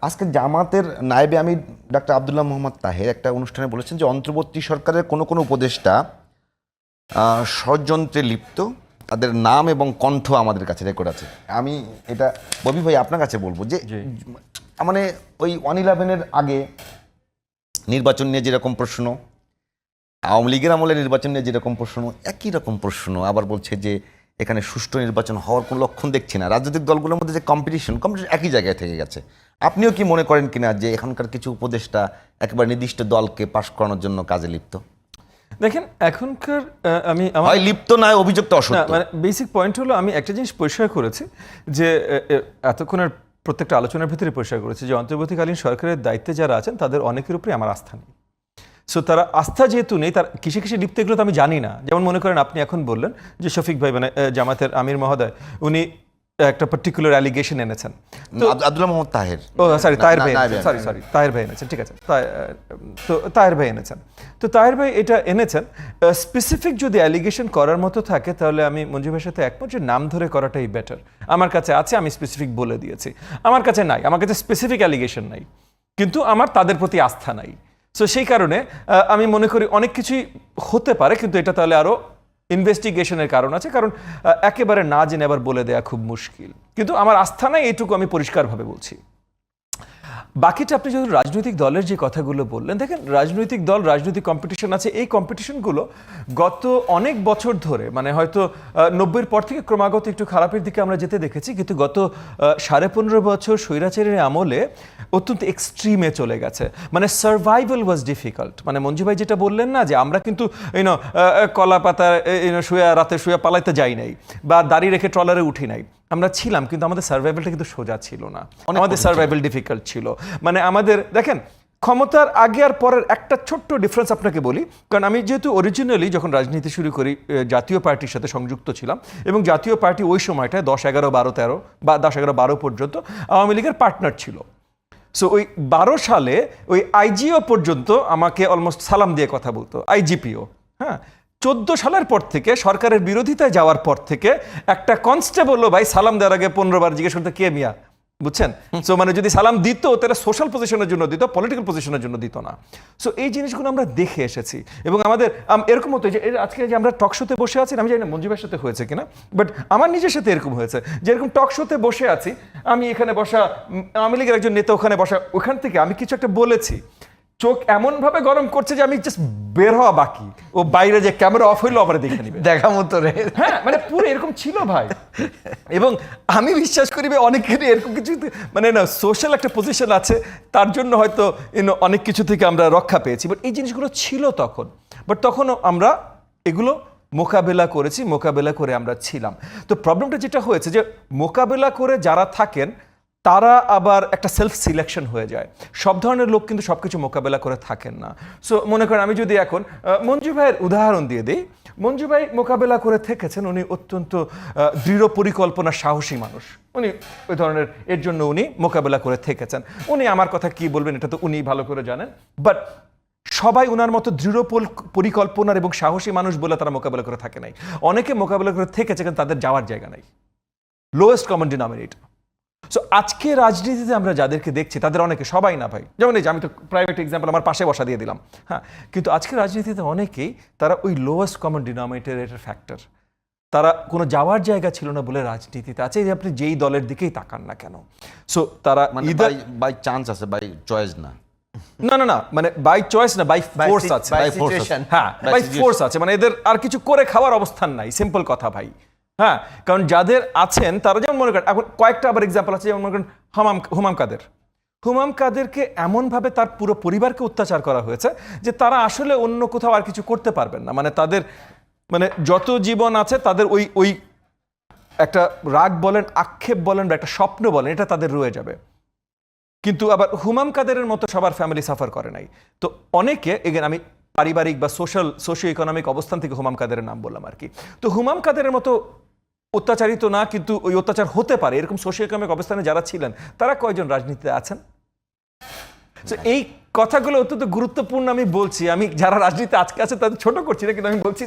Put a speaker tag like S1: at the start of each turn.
S1: আজকে জামাতের নায়েবে আমি ডাক্তার আবদুল্লাহ মোহাম্মদ তাহের একটা অনুষ্ঠানে বলেছেন যে অন্তর্বর্তী সরকারের কোনো কোনো উপদেষ্টা ষড়যন্ত্রে লিপ্ত তাদের নাম এবং কণ্ঠ আমাদের কাছে রেকর্ড আছে। আমি এটা ববি ভাই আপনার কাছে বলব যে মানে ওই ওয়ান ইলেভেনের আগে নির্বাচন নিয়ে যেরকম প্রশ্ন আওয়ামী লীগের আমলে নির্বাচন নিয়ে যেরকম প্রশ্ন একই রকম প্রশ্ন আবার বলছে যে এখানে সুষ্ঠু নির্বাচন হওয়ার কোনো লক্ষণ দেখছি না। রাজনৈতিক দলগুলোর মধ্যে যে কম্পিটিশন কম্পিটিশন একই জায়গায় থেকে গেছে। আপনিও কি মনে করেন কিনা যে এখনকার কিছু উপদেষ্টা একেবারে নির্দিষ্ট দলকে পাশ করানোর জন্য কাজে লিপ্ত?
S2: দেখেন এখনকার আমি আমার
S1: লিপ্ত নয় অভিযুক্ত অসত্য?
S2: মানে বেসিক পয়েন্ট হলো আমি একটা জিনিস পরিষ্কার করেছি যে এতক্ষণের প্রত্যেকটা আলোচনার ভিতরে পরিষ্কার করেছি যে অন্তর্বর্তীকালীন সরকারের দায়িত্বে যারা আছেন তাদের অনেকের উপরে আমার আস্থা নেই। সো তারা আস্থা যেহেতু নেই তার কিসে কিসে লিপ্ত এগুলো তো আমি জানি না। যেমন মনে করেন আপনি এখন বললেন যে শফিক ভাই মানে জামাতের আমির মহোদয় উনি একটা পার্টিকুলার অ্যালিগেশন এনেছেন।
S1: আব- আব্দুল্লাহ মোহাম্মদ তাহের।
S2: ও সরি তাহের ভাই সরি সরি তাহের ভাই এনেছেন ঠিক আছে। তো তাহের ভাই এনেছেন। তো তাহের ভাই এটা এনেছেন। স্পেসিফিক যদি অ্যালিগেশন করার মতো থাকে তাহলে আমি মঞ্জু ভাইয়ের সাথে একমত যে নাম ধরে করাটাই বেটার আমার কাছে আছে আমি স্পেসিফিক বলে দিয়েছি। আমার কাছে নাই আমার কাছে স্পেসিফিক অ্যালিগেশন নাই। কিন্তু আমার তাদের প্রতি আস্থা নাই। সো সেই কারণে আমি মনে করি অনেক কিছুই হতে পারে, কিন্তু এটা তাহলে আরও ইনভেস্টিগেশনের কারণ আছে, কারণ একেবারে না জেনে আবার বলে দেয়া খুব মুশকিল। কিন্তু আমার আস্থা নাই এইটুকু আমি পরিষ্কারভাবে বলছি। বাকিটা আপনি যদি রাজনৈতিক দলের যে কথাগুলো বললেন, দেখেন রাজনৈতিক দল, রাজনৈতিক কম্পিটিশন আছে। এই কম্পিটিশনগুলো গত অনেক বছর ধরে মানে হয়তো নব্বইয়ের পর থেকে ক্রমাগত একটু খারাপের দিকে আমরা যেতে দেখেছি, কিন্তু গত সাড়ে পনেরো বছর স্বৈরাচারের আমলে অত্যন্ত এক্সট্রিমে চলে গেছে। মানে সার্ভাইভাল ওয়াজ ডিফিকাল্ট মানে মঞ্জু ভাই যেটা বললেন না, যে আমরা কিন্তু ইউনো কলা পাতা ইউনো শুয়ে, রাতে শুয়ে পালাইতে যাই নাই, বা দাড়ি রেখে ট্রলারে উঠি নাই। আমরা ছিলাম কিন্তু আমাদের সার্ভাইভালটা কিন্তু সোজা ছিল না। আমাদের সার্ভাইভাল ডিফিকাল্ট ছিল। মানে আমাদের দেখেন ক্ষমতার আগে আর পরের একটা ছোট্ট ডিফারেন্স আপনাকে বলি। কারণ আমি যেহেতু অরিজিনালি যখন রাজনীতি শুরু করি জাতীয় পার্টির সাথে সংযুক্ত ছিলাম এবং জাতীয় পার্টি ওই সময়টায় দশ এগারো বারো তেরো বা দশ এগারো বারো পর্যন্ত আওয়ামী লীগের পার্টনার ছিল। সো ওই বারো সালে ওই আইজিও পর্যন্ত আমাকে অলমোস্ট সালাম দিয়ে কথা বলতো আইজিপিও হ্যাঁ? চোদ্দ সালের পর থেকে সরকারের বিরোধিতায় যাওয়ার পর থেকে একটা কনস্টেবলও ভাই সালাম দেওয়ার আগে পনেরো বার জিজ্ঞেস করতে কে মিয়া? বুঝছেন? সো মানে যদি সালাম দিত তাহলে সোশ্যাল পজিশনের জন্য দিত পলিটিক্যাল পজিশনের জন্য দিত না। সো এই জিনিসগুলো আমরা দেখে এসেছি। এবং আমাদের আম- এরকম হতো যে আজকে যে আমরা টক শোতে বসে আছি আমি জানি না মঞ্জুবের সাথে হয়েছে কিনা বাট আমার নিজের সাথে এরকম হয়েছে। যে এরকম টক শোতে বসে আছি আমি এখানে বসা আওয়ামী লীগের একজন নেতা ওখানে বসা ওখান থেকে আমি কিছু একটা বলেছি। চোখ এমন ভাবে গরম করছে যে আমি জাস্ট বের হওয়া বাকি। ও বাইরে যে ক্যামেরা অফ হইল আবার দেখে নিবে।
S3: দেখা মতো রে।
S2: হ্যাঁ মানে পুরো এরকম ছিল ভাই। এবং আমি বিশ্বাস করি অনেকেরই এরকম কিছু মানে না সোশ্যাল একটা পজিশন আছে। তার জন্য হয়তো অনেক কিছু থেকে আমরা রক্ষা পেয়েছি। বাট এই জিনিসগুলো ছিল তখন। বাট তখনও আমরা এগুলো মোকাবেলা করেছি মোকাবেলা করে আমরা ছিলাম। তো প্রবলেমটা যেটা হয়েছে যে মোকাবেলা করে যারা থাকেন তারা আবার একটা সেলফ সিলেকশন হয়ে যায়। সব ধরনের লোক কিন্তু সবকিছু মোকাবেলা করে থাকেন না। সো মনে করেন আমি যদি এখন মঞ্জু ভাইয়ের উদাহরণ দিয়ে দিই। মঞ্জু ভাই মোকাবেলা করে থেকেছেন, উনি অত্যন্ত দৃঢ় পরিকল্পনা সাহসী মানুষ। উনি ওই ধরনের, এর জন্য উনি মোকাবেলা করে থেকেছেন। উনি আমার কথা কি বলবেন এটা তো উনি ভালো করে জানেন। বাট সবাই ওনার মতো দৃঢ় পরিকল্পনার এবং সাহসী মানুষ বলে তারা মোকাবেলা করে থাকে নাই। অনেকে মোকাবেলা করে থেকেছে কিন্তু তাদের যাওয়ার জায়গা নাই। লোয়েস্ট কমন ডিনোমিনেটর সো আজকে রাজনীতিতে আমরা যাদেরকে দেখছি তাদের অনেকে সবাই না ভাই। যেমন এই যে আমি তো প্রাইভেট এক্সাম্পল আমার পাশে বসা দিয়ে দিলাম। হ্যাঁ কিন্তু আজকে রাজনীতিতে অনেকেই তারা ওই লোয়েস্ট কমন ডিনোমিনেটরের ফ্যাক্টর তারা কোনো যাওয়ার জায়গা ছিল না বলে রাজনীতিতে আছে যে আপনি যেই দলের দিকেই তাকান না কেন। সো তারা
S1: মানে বাই চান্স আছে বাই চয়েস না।
S2: না না না মানে বাই চয়েস না বাই ফোর্স আছে।
S1: আছে।
S3: situation.
S2: হ্যাঁ বাই. ফোর্স আছে মানে এদের আর কিছু করে খাওয়ার অবস্থান নাই সিম্পল কথা ভাই। হ্যাঁ কারণ যাদের আছেন, তারা যেমন মনে করেন, এখন কয়েকটা আবার এক্সাম্পল আছে, যেমন মনে করেন হামাম, হুমাম কাদের। হুমাম কাদেরকে এমনভাবে তার পুরো পরিবারকে অত্যাচার করা হয়েছে যে তারা আসলে অন্য কোথাও আর কিছু করতে পারবেন না। মানে তাদের মানে যত জীবন আছে, তাদের ওই ওই একটা রাগ বলেন, আক্ষেপ বলেন বা একটা স্বপ্ন বলেন, এটা তাদের রয়ে যাবে। কিন্তু আবার হুমাম কাদেরের মতো সবার ফ্যামিলি সাফার করে নাই। তো অনেকে এগেন আমি পারিবারিক বা সোশ্যাল সোশিও ইকোনমিক অবস্থান থেকে হুমাম কাদেরের নাম বললাম আর কি। তো হুমাম কাদেরের মতো অত্যাচারিত না, কিন্তু ওই অত্যাচার হতে পারে। এরকম সোশিও ইকোনমিক অবস্থানে যারা ছিলেন, তারা কয়জন রাজনীতিতে আছেন? এই কথাগুলো অত্যন্ত গুরুত্বপূর্ণ আমি বলছি। আমি যারা রাজনীতি আজকে আছে, তাদের ছোট করছি না, কিন্তু আমি বলছি